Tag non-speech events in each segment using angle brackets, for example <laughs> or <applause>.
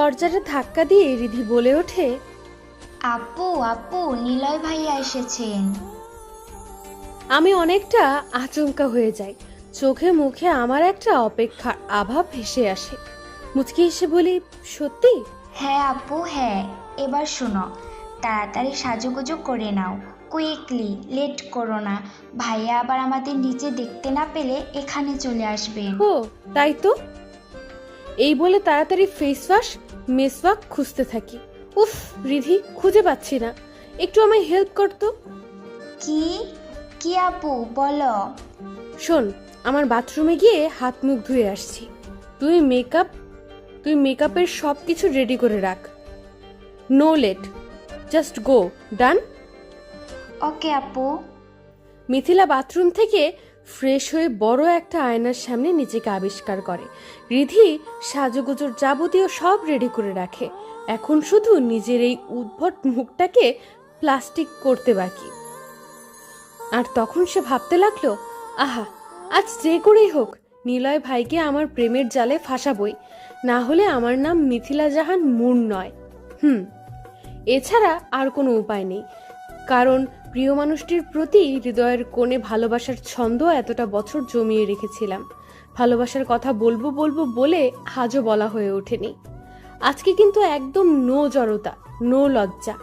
দরজাটা ধাক্কা দিয়ে রিধি বলে ওঠে আপু আপু নিলয় ভাইয়া এসেছেন। আমি অনেকটা আচমকা হয়ে যাই। চোখে মুখে আমার একটা অপেক্ষার আভা ভেসে আসে। মুচকি এসে বলি সত্যি? হ্যাঁ আপু হ্যাঁ। এবার শোনো তাড়াতাড়ি সাজুগুজু করে নাও। কুইকলি লেট করো না। ভাইয়া আবার আমাদের নিচে দেখতে না পেলে এখানে চলে আসবেন। ও তাই তো? এই বলে তাড়াতাড়ি ফেস ওয়াশ মেসওয়াক খুঁজতে থাকি। উফ রিধি খুঁজে পাচ্ছি না। একটু আমায় হেল্প করতো কি? কি আপু বলো। শোন আমার বাথরুমে গিয়ে হাত মুখ ধুয়ে আসছি। তুই মেকআপ তুই মেকআপের সব কিছু রেডি করে রাখ। No late just go done okay আপু। মিথিলা বাথরুম থেকে ফ্রেশ হয়ে বড় একটা আয়নার সামনে নিজেকে আবিষ্কার করে। রিধি সাজুগুজুর যাবতীয় সব রেডি করে রাখে। এখন শুধু নিজের এই উদ্ভট মুখটাকে প্লাস্টিক করতে বাকি। আর তখন সে ভাবতে লাগল, আহা, আজ যে করেই হোক, নিলয় ভাইকে আমার প্রেমের জালে ফাঁসাবই। না হলে আমার নাম মিথিলা জাহান মুন নয়। হুম, এছাড়া আর কোনো উপায় নেই। কারণ প্রিয় মানুষটির প্রতি হৃদয়ের কোণে ভালোবাসার ছন্দ এতটা বছর জমিয়ে রেখেছিলাম। ভালোবাসার কথা বলব বলব বলে আজও বলা হয়ে ওঠেনি। আজকে কিন্তু একদম নো জড়তা, নো লজ্জা।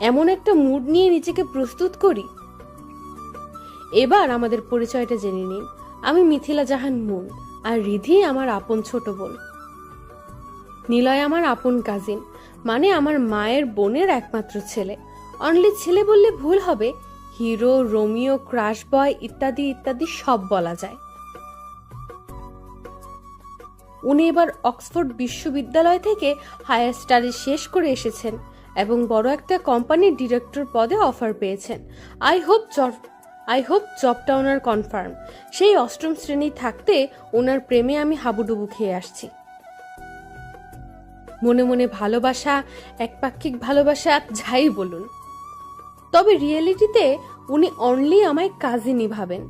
এমন একটা মুড নিয়ে নিজেকে প্রস্তুত করি। এবার আমাদের পরিচয়টা জেনে নিন। আমি মিথিলা জাহান মুন আর রিধি আমার আপন ছোট বোন। নিলয় আমার আপন কাজিন মানে আমার মায়ের বোনের একমাত্র ছেলে। অনলি ছেলে বললে ভুল হবে। হিরো, রোমিও, ক্রাশ বয় ইত্যাদি ইত্যাদি সব বলা যায়। উনি এবার অক্সফোর্ড বিশ্ববিদ্যালয় থেকে হায়ার স্টাডি শেষ করে এসেছেন এবং বড় একটা কোম্পানির ডিরেক্টর পদে অফার পেয়েছেন। I hope job, I hope জবটা ওনার কনফার্ম। সেই অষ্টম শ্রেণি থাকতে ওনার প্রেমে আমি হাবুডুবু খেয়ে আসছি। মনে মনে ভালোবাসা, একপাক্ষিক ভালোবাসা, যাই বলুন। তবে রিয়েলিটিতে উনি অনলি আমায় কাজিনই ভাবেন।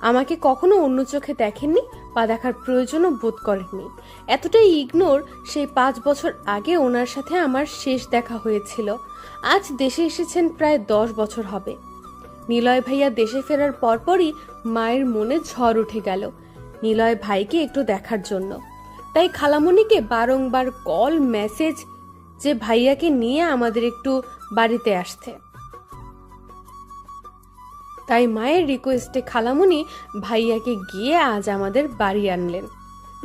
আমাকে কখনো অন্য চোখে দেখেননি বা দেখার প্রয়োজনও বোধ করেননি। এতটাই ইগনোর সেই পাঁচ বছর আগে ওনার সাথে আমার শেষ দেখা হয়েছিল। আজ দেশে এসেছেন প্রায় দশ বছর হবে। নিলয় ভাইয়া দেশে ফেরার পরপরই মায়ের মনে ঝড় উঠে গেল। নিলয় ভাইকে একটু দেখার জন্য। তাই খালামণিকে বারংবার কল মেসেজ যে ভাইয়াকে নিয়ে আমাদের একটু বাড়িতে আসতে। তাই মায়ের রিকোয়েস্টে খালামুনি ভাইয়াকে গিয়ে আজ আমাদের বাড়ি আনলেন।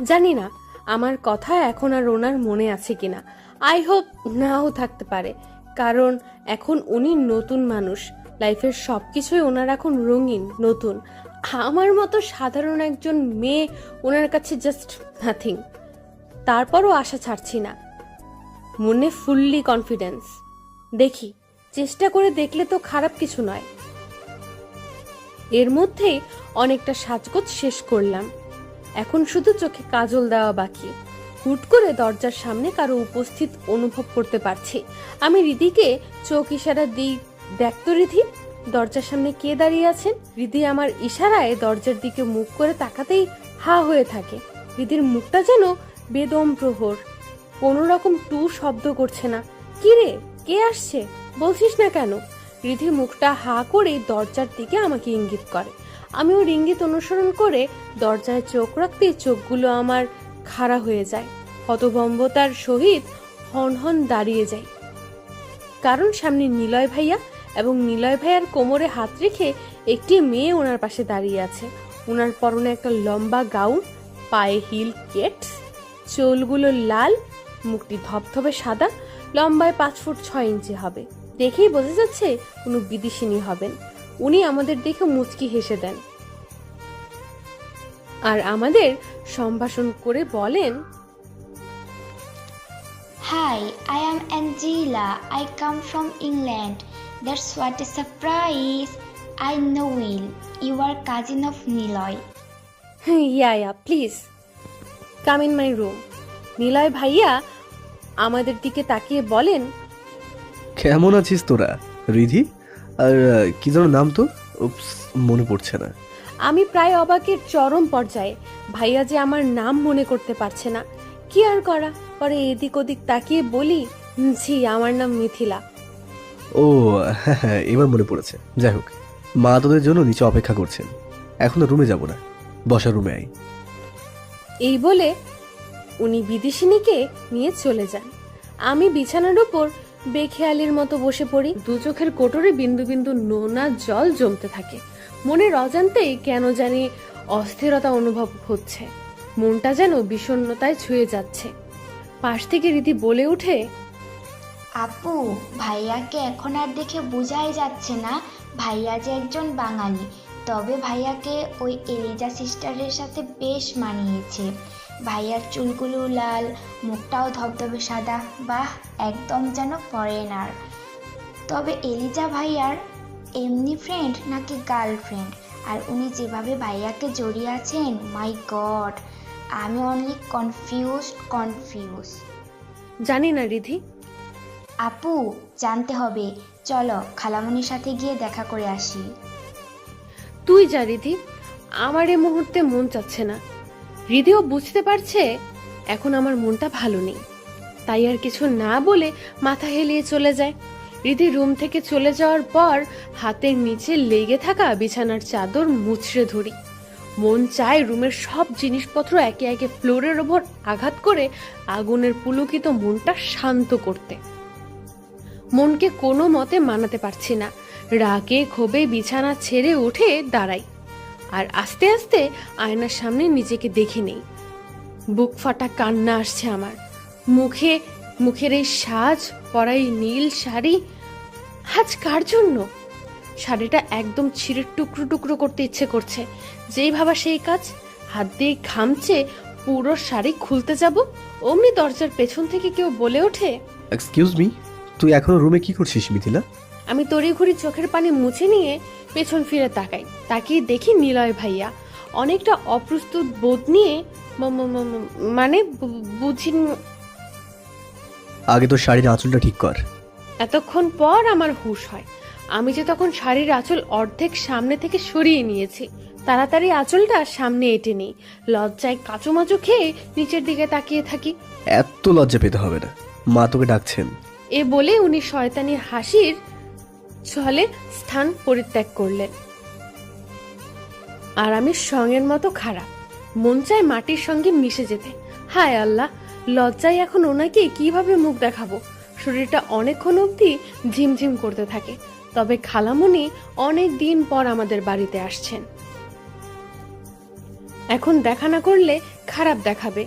জানি না, আমার কথা এখন আর ওনার মনে আছে কিনা। আই হোপ নাও থাকতে পারে, কারণ এখন উনি নতুন মানুষ। লাইফের সব কিছুই ওনার এখন রঙিন, নতুন। আমার মতো সাধারণ একজন মেয়ে ওনার কাছে জাস্ট নাথিং তারপরও আশা ছাড়ছি না। মনে ফুললি কনফিডেন্স দেখি, চেষ্টা করে দেখলে তো খারাপ কিছু নয়। এর মধ্যেই অনেকটা সাজগোজ শেষ করলাম। এখন শুধু চোখে কাজল দেওয়া বাকি। হুট করে দরজার সামনে কারও উপস্থিত অনুভব করতে পারছি। আমি রিদিকে, চোখ ইশারা দিই দেখতো রিধি, দরজার সামনে কে দাঁড়িয়ে আছেন? রিদি আমার ইশারায় দরজার দিকে মুখ করে তাকাতেই হা হয়ে থাকে। রিদির মুখটা যেন বেদম প্রহর। কোনো রকম টু শব্দ করছে না। কি রে? কে আসছে? বলছিস না কেন? রিধি মুখটা হা করে দরজার দিকে আমাকে ইঙ্গিত করে। আমি ওর ইঙ্গিত অনুসরণ করে দরজায় চোখ রাখতে চোখগুলো আমার খাড়া হয়ে যায়। হতভম্বতার সহিত হন হন দাঁড়িয়ে যাই। কারণ সামনে নিলয় ভাইয়া এবং নিলয় ভাইয়ার কোমরে হাত রেখে একটি মেয়ে ওনার পাশে দাঁড়িয়ে আছে। ওনার পরনে একটা লম্বা গাউন, পায়ে হিল কেটস, চুলগুলো লাল, মুখটি ধপধপে সাদা লম্বায় পাঁচ ফুট ছয় ইঞ্চি হবে দেখেই বোঝা যাচ্ছে কোনো বিদেশিনী হবেন উনি আমাদের দেখে মুচকি হেসে দেন আর আমাদের সম্ভাষণ করে বলেন Hi, I am Angela. I come from England. That's what a surprise. I know Will. You are cousin of Niloy. Yeah yeah please come in my room Niloy ভাইয়া আমাদের দিকে তাকিয়ে বলেন কেমন আছিস তোরা রিধি? আর আহ, কি যেন নাম তো উপস, মনে পড়ছে না। আমি প্রায় অবাকের চরম পর্যায়ে ভাইয়া যে আমার নাম মনে করতে পারছে না কি আর করা? পরে এদিক ওদিক তাকিয়ে বলি জি আমার নাম মিথিলা। ও হ্যাঁ হ্যাঁ এবার মনে পড়েছে। যাই হোক মা তোদের জন্য নিচে অপেক্ষা করছেন। এখনও রুমে যাব না বসার রুমে আই এই বলে উনি বিদেশিনীকে নিয়ে চলে যান। আমি বিছানার উপর বেখেয়ালির মতো বসে পড়ি। দু চোখের কোটরে বিন্দু বিন্দু নোনা জল জমতে থাকে। মনের অজান্তেই কেন জানি অস্থিরতা অনুভব হচ্ছে। মনটা যেন বিষণ্ণতায় ছুঁয়ে যাচ্ছে। পাশ থেকে রীতি বলে ওঠে আপু, ভাইয়াকে এখন আর দেখে বোঝাই যাচ্ছে না, ভাইয়া যে একজন বাঙালি। তবে ভাইয়াকে ওই এলিজা সিস্টারের সাথে বেশ মানিয়েছে। ভাইয়ার চুলগুলো লাল মুখটাও ধবধবে সাদা বাহ একদম যেন ফরেনার। তবে এলিজা ভাইয়ার এমনি ফ্রেন্ড নাকি গার্লফ্রেন্ড আর উনি যেভাবে ভাইয়াকে জড়িয়ে আছেন মাই গড আমি অনলি কনফিউজড কনফিউজ জানি না রিধি। আপু জানতে হবে। চলো খালামণির সাথে গিয়ে দেখা করে আসি। তুই যা রিধি। আমার এ মুহূর্তে মন চাচ্ছে না। রিধিও বুঝতে পারছে, এখন আমার মনটা ভালো নেই। তাই আর কিছু না বলে মাথা হেলিয়ে চলে যায়। রিধি রুম থেকে চলে যাওয়ার পর হাতের নিচে লেগে থাকা বিছানার চাদর মুচড়ে ধরি। মন চায় রুমের সব জিনিসপত্র একে একে ফ্লোরের ওপর আঘাত করে আগুনের পুলকিত মনটা শান্ত করতে। মনকে কোনো মতে মানাতে পারছি না। রাগে ক্ষোভে বিছানা ছেড়ে উঠে দাঁড়াই। আর আস্তে আস্তে আয়নার সামনে নিজেকে দেখে নেই। বুক ফাটা কান্না আসছে আমার। মুখে, মুখের এই সাজ পরাই নীল শাড়ি, আজ কার জন্য? শাড়িটা একদম ছিঁড়ে টুকরো টুকরো করতে ইচ্ছে করছে। যেই ভাবা সেই কাজ, হাত দিয়ে ঘামছে, পুরো শাড়ি খুলতে যাব? অমনি দরজার পেছন থেকে কেউ বলে ওঠে এক্সকিউজ মি তুই এখনও রুমে কি করছিস, মিথিলা? আমি তড়িঘড়ি চোখের পানি মুছে নিয়ে পেছন ফিরে তাকাই। তাকিয়ে দেখি নিলয় ভাইয়া অনেকটা অপ্রস্তুত বোধ নিয়ে মানে বুঝি আগে তো শাড়ির আঁচলটা ঠিক কর। এতক্ষণ পর আমার হুঁশ হয়। আমি যে তখন শাড়ির আঁচল অর্ধেক সামনে থেকে সরিয়ে নিয়েছি তাড়াতাড়ি আঁচলটা সামনে এঁটে নেই। লজ্জায় কাচুমাচু খেয়ে নিচের দিকে তাকিয়ে থাকি। এত লজ্জা পেতে হবে না। মা তোকে ডাকছেন। এ বলে উনি শয়তানি হাসির ছলে স্থান পরিত্যাগ করলেন। আর আমি সঙ্গের মতো খারাপ। মন চায় মাটির সঙ্গে মিশে যেতে। হায় আল্লাহ, লজ্জায় এখন ওনাকে কীভাবে মুখ দেখাবো? শরীরটা অনেকক্ষণ অবধি ঝিমঝিম করতে থাকে। তবে খালামুনি অনেক দিন পর আমাদের বাড়িতে আসছেন। এখন দেখা না করলে খারাপ দেখাবে।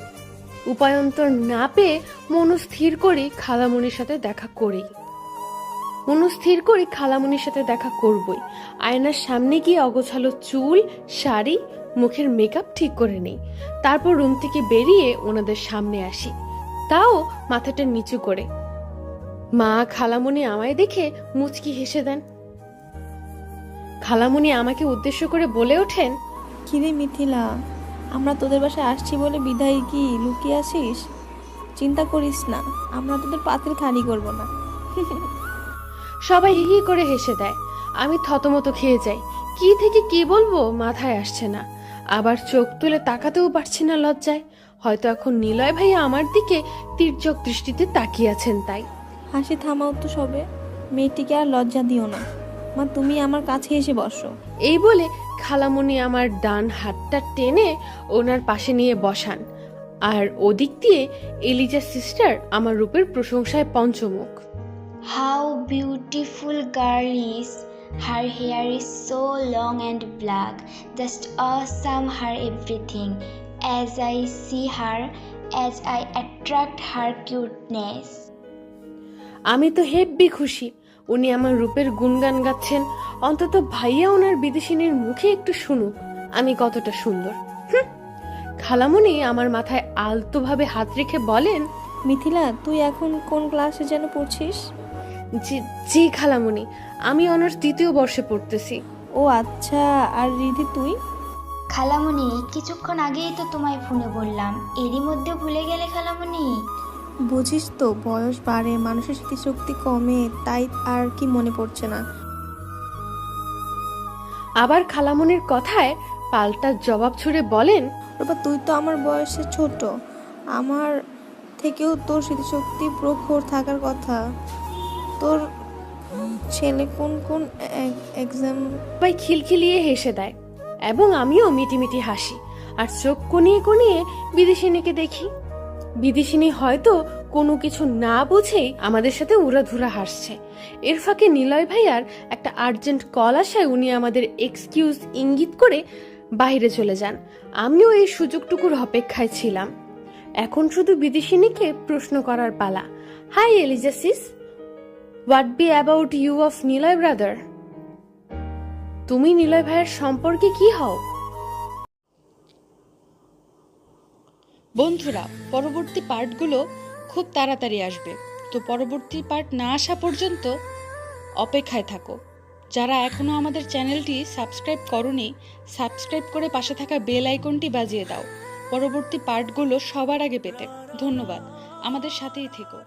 উপায়ন্তর না পেয়ে মনস্থির করি খালামুনির সাথে দেখা করি। মনস্থির করে খালামুনির সাথে দেখা করবই। আয়নার সামনে গিয়ে অগোছালো চুল, শাড়ি, মুখের মেকআপ ঠিক করে নেই। তারপর রুম থেকে বেরিয়ে ওনাদের সামনে আসি। তাও মাথাটা নিচু করে। মা খালামুনি আমায় দেখে মুচকি হেসে দেন। খালামুনি আমাকে উদ্দেশ্য করে বলে ওঠেন, কিরে মিথিলা, আমরা তোদের বাসায় আসছি বলে বিদায় কি লুকিয়ে আসিস চিন্তা করিস না, আমরা তোদের পাতিল খালি করব না। <laughs> সবাই হি হি করে হেসে দেয়। আমি থতমত খেয়ে যাই। কি থেকে কি বলব মাথায় আসছে না। আবার চোখ তুলে তাকাতেও পারছি না লজ্জায়। হয়তো এখন নিলয় ভাইয়া আমার দিকে তীর্যক দৃষ্টিতে তাকিয়ে আছেন তাই। হাসি থামাও তো সবে। মেয়েটিকে আর লজ্জা দিও না। মা তুমি আমার কাছে এসে বসো। এই বলে খালামণি আমার ডান হাতটা টেনে ওনার পাশে নিয়ে বসান। আর ওদিক দিয়ে এলিজা সিস্টার আমার রূপের প্রশংসায় পঞ্চমুখ। How beautiful girl is her hair is so long and black just awesome her everything as I see her as I attract her cuteness আমি তো হেব্বি খুশি। উনি আমার রূপের গুণগান গাচ্ছেন। অন্তত ভাইয়া ওনার বিদেশিনীর মুখে একটু শুনুক। আমি কতটা সুন্দর। খালামণি আমার মাথায় আলতোভাবে হাত রেখে বলেন মিথিলা তুই এখন কোন ক্লাসে যেন পড়ছিস? জি জি খালামণি আমি অনার্স দ্বিতীয় বর্ষে পড়তেছি। ও আচ্ছা আর রিধি তুই? খালামণি কিছুক্ষণ আগেই তো তোমায় ফোনে বললাম। এরই মধ্যে ভুলে গেলে খালামণি বুঝিস তো বয়স বাড়ে মানুষের স্মৃতিশক্তি কমে তাই আর কি মনে পড়ছে না। আবার খালামণির কথায় পাল্টা জবাব ছুড়ে বলেন রূপা তুই তো আমার বয়সে ছোট। আমার থেকেও তোর স্মৃতিশক্তি প্রখর থাকার কথা। তোর ছেলে কোন কোন এক্সাম সবাই খিলখিলিয়ে হেসে দেয়, এবং আমিও মিটিমিটি হাসি, আর চোখ কোনিয়ে কোনিয়ে বিদেশিনীকে দেখি। বিদেশিনী হয়তো কোনো কিছু না বুঝেই আমাদের সাথে উড়াধুরা হাসছে। এর ফাঁকে নিলয় ভাইয়ার একটা আর্জেন্ট কল আসায় উনি আমাদের এক্সকিউজ ইঙ্গিত করে বাইরে চলে যান। আমিও এই সুযোগটুকুর অপেক্ষায় ছিলাম। এখন শুধু বিদেশিনীকে প্রশ্ন করার পালা। Hi Eliza sis what be about you of Niloy brother তুমি নিলয় ভাইয়ের সম্পর্কে কি হও? বন্ধুরা, পরবর্তী পার্টগুলো খুব তাড়াতাড়ি আসবে। তো পরবর্তী পার্ট না আসা পর্যন্ত অপেক্ষায় থাকো। যারা এখনও আমাদের চ্যানেলটি সাবস্ক্রাইব করনি, সাবস্ক্রাইব করে পাশে থাকা বেল আইকনটি বাজিয়ে দাও। পরবর্তী পার্টগুলো সবার আগে পেতে ধন্যবাদ। আমাদের সাথেই থেকো।